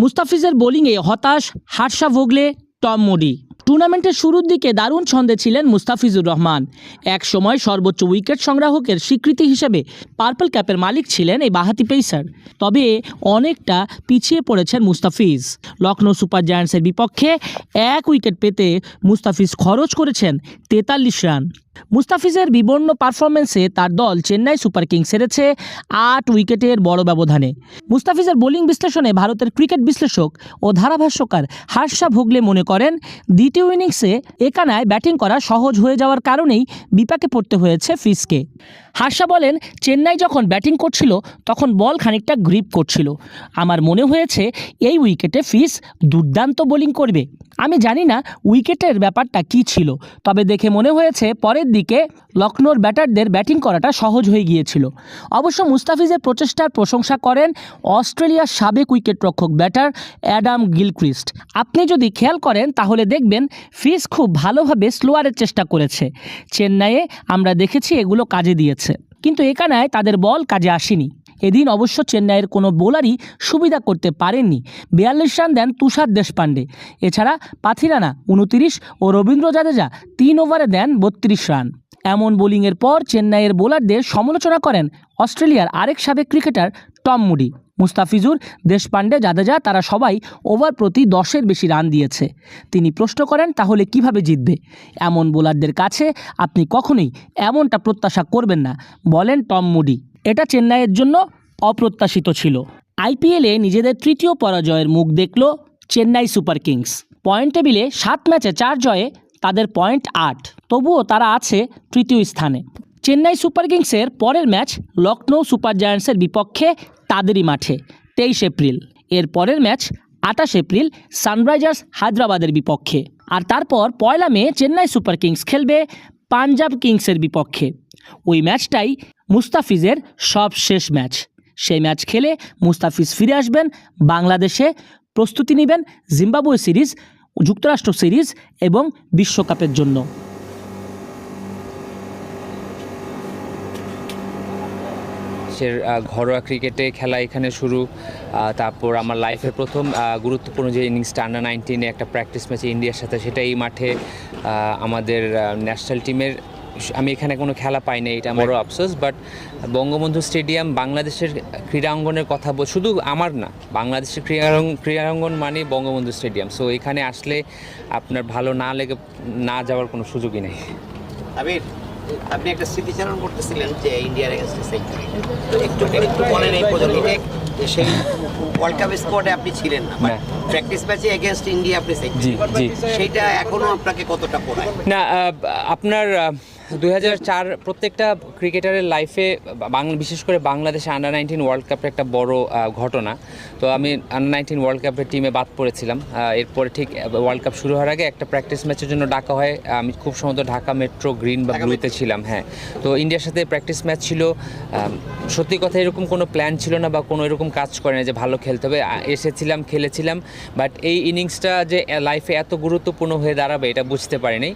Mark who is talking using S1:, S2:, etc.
S1: মুস্তাফিজের বোলিংয়ে হতাশ হার্ষা ভোগলে টম মুডি। টুর্নামেন্টের শুরুর দিকে দারুণ ছন্দে ছিলেন মুস্তাফিজুর রহমান। এক সময় সর্বোচ্চ উইকেট সংগ্রাহকের স্বীকৃতি হিসেবে পার্পল ক্যাপের মালিক ছিলেন এই বাহাতি পেসার। তবে অনেকটা পিছিয়ে পড়েছেন মুস্তাফিজ। লখনৌ সুপার জায়ান্টসের বিপক্ষে এক উইকেট পেতে মুস্তাফিজ খরচ করেছেন তেতাল্লিশ রান। মুস্তাফিজের বিবর্ণ পারফরমেন্সে তার দল চেন্নাই সুপার কিংস হেরেছে আট উইকেটের বড় ব্যবধানে। মুস্তাফিজের বোলিং বিশ্লেষণে ভারতের ক্রিকেট বিশ্লেষক ও ধারাভাষ্যকার হার্ষা ভোগলে মনে করেন দ্বিতীয় ইনিংসে একানায় ব্যাটিং করা সহজ হয়ে যাওয়ার কারণেই বিপাকে পড়তে হয়েছে ফিসকে হার্ষা বলেন, চেন্নাই যখন ব্যাটিং করছিল, তখন বল খানিকটা গ্রিপ করছিল। আমার মনে হয়েছে, এই উইকেটে ফিস দুর্দান্ত বোলিং করবে। আমি জানি না উইকেটের ব্যাপারটা কী ছিল, তবে দেখে মনে হয়েছে, পরের দিকে লখনৌর ব্যাটারদের ব্যাটিং করাটা সহজ হয়ে গিয়েছিল। অবশ্য মুস্তাফিজের প্রচেষ্টার প্রশংসা করেন অস্ট্রেলিয়ার সাবেক উইকেটরক্ষক ব্যাটার অ্যাডাম গিলক্রিস্ট। আপনি যদি খেয়াল করেন, তাহলে দেখবেন, ফিস খুব ভালোভাবে স্লোয়ারের চেষ্টা করেছে। চেন্নাইয়ে আমরা দেখেছি, এগুলো কাজে দিয়েছে। কিন্তু একানায় তাদের বল কাজে আসেনি। এদিন অবশ্য চেন্নাইয়ের কোনো বোলারই সুবিধা করতে পারেননি। বিয়াল্লিশ রান দেন তুষার দেশপাণ্ডে। এছাড়া পাথিরানা উনতিরিশ ও রবীন্দ্র জাদেজা তিন ওভারে দেন বত্রিশ রান। এমন বোলিংয়ের পর চেন্নাইয়ের বোলারদের সমালোচনা করেন অস্ট্রেলিয়ার আরেক সাবেক cricketer Tom Moody. Mustafizur Deshpande Jadeja, তারা সবাই ওভার প্রতি দশের বেশি রান দিয়েছে। তিনি প্রশ্ন করেন, তাহলে কীভাবে জিতবে? এমন বোলারদের কাছে আপনি কখনোই এমনটা প্রত্যাশা করবেন না, বলেন টম মুডি। এটা চেন্নাইয়ের জন্য অপ্রত্যাশিত ছিল। আইপিএলে নিজেদের তৃতীয় পরাজয়ের মুখ দেখল চেন্নাই সুপার কিংস। পয়েন্ট টেবিলে সাত ম্যাচে চার জয়ে তাদের পয়েন্ট আট, তবুও তারা আছে তৃতীয় স্থানে। চেন্নাই সুপার কিংসের পরের ম্যাচ লখনৌ সুপার জায়ান্টসের বিপক্ষে তাদেরই মাঠে, তেইশ এপ্রিল। এর পরের ম্যাচ আঠাশ এপ্রিল সানরাইজার্স হায়দ্রাবাদের বিপক্ষে। আর তারপর পয়লা মে চেন্নাই সুপার কিংস খেলবে পাঞ্জাব কিংসের বিপক্ষে। ওই ম্যাচটাই মুস্তাফিজের সব শেষ ম্যাচ। সেই ম্যাচ খেলে মুস্তাফিজ ফিরে আসবেন বাংলাদেশে, প্রস্তুতি নেবেন জিম্বাবুয়ে সিরিজ, যুক্তরাষ্ট্র সিরিজ এবং বিশ্বকাপের জন্য।
S2: দেশের ঘরোয়া ক্রিকেটে খেলা এখানে শুরু। তারপর আমার লাইফের প্রথম গুরুত্বপূর্ণ যে ইনিংসটা আন্ডার নাইনটিনে একটা প্র্যাকটিস ম্যাচে ইন্ডিয়ার সাথে সেটা এই মাঠে আমাদের ন্যাশনাল টিমের আমি এখানে কোনো খেলা পাই না এটা আমারও আফসোস বাট বঙ্গবন্ধু স্টেডিয়াম বাংলাদেশের ক্রীড়াঙ্গনের কথা বল শুধু আমার না বাংলাদেশের ক্রীড়াঙ্গন ক্রীড়াঙ্গন মানে বঙ্গবন্ধু স্টেডিয়াম সো এখানে আসলে আপনার ভালো না লেগে না যাওয়ার কোনো সুযোগই নেই।
S3: আবির আপনি একটা স্মৃতিচারণ করতেছিলেন যে ইন্ডিয়ার এগেনস্টে সেঞ্চুরি একটু একটু বলেন এই পর্যন্ত সেই ওয়ার্ল্ড কাপ স্কোয়াডে আপনি ছিলেন না। প্র্যাকটিস ম্যাচে এগেনস্ট ইন্ডিয়া আপনি
S2: জি
S3: সেঞ্চুরি সেইটা এখনও আপনাকে কতটা পড়ায়?
S2: না আপনার দুই হাজার চার প্রত্যেকটা ক্রিকেটারের লাইফে বাংলা বিশেষ করে বাংলাদেশে আন্ডার নাইনটিন ওয়ার্ল্ড কাপের একটা বড় ঘটনা। তো আমি আন্ডার নাইনটিন ওয়ার্ল্ড কাপের টিমে বাদ পড়েছিলাম। এরপরে ঠিক ওয়ার্ল্ড কাপ শুরু হওয়ার আগে একটা প্র্যাকটিস ম্যাচের জন্য ডাকা হয়। আমি খুব সম্ভবত ঢাকা মেট্রো গ্রিন বা ব্লুতে ছিলাম হ্যাঁ। তো ইন্ডিয়ার সাথে প্র্যাকটিস ম্যাচ ছিল। সত্যি কথা এরকম কোনো প্ল্যান ছিল না বা কোনো এরকম কাজ করে না যে ভালো খেলতে হবে। এসেছিলাম খেলেছিলাম বাট এই ইনিংসটা যে লাইফে এত গুরুত্বপূর্ণ হয়ে দাঁড়াবে এটা বুঝতে পারিনি।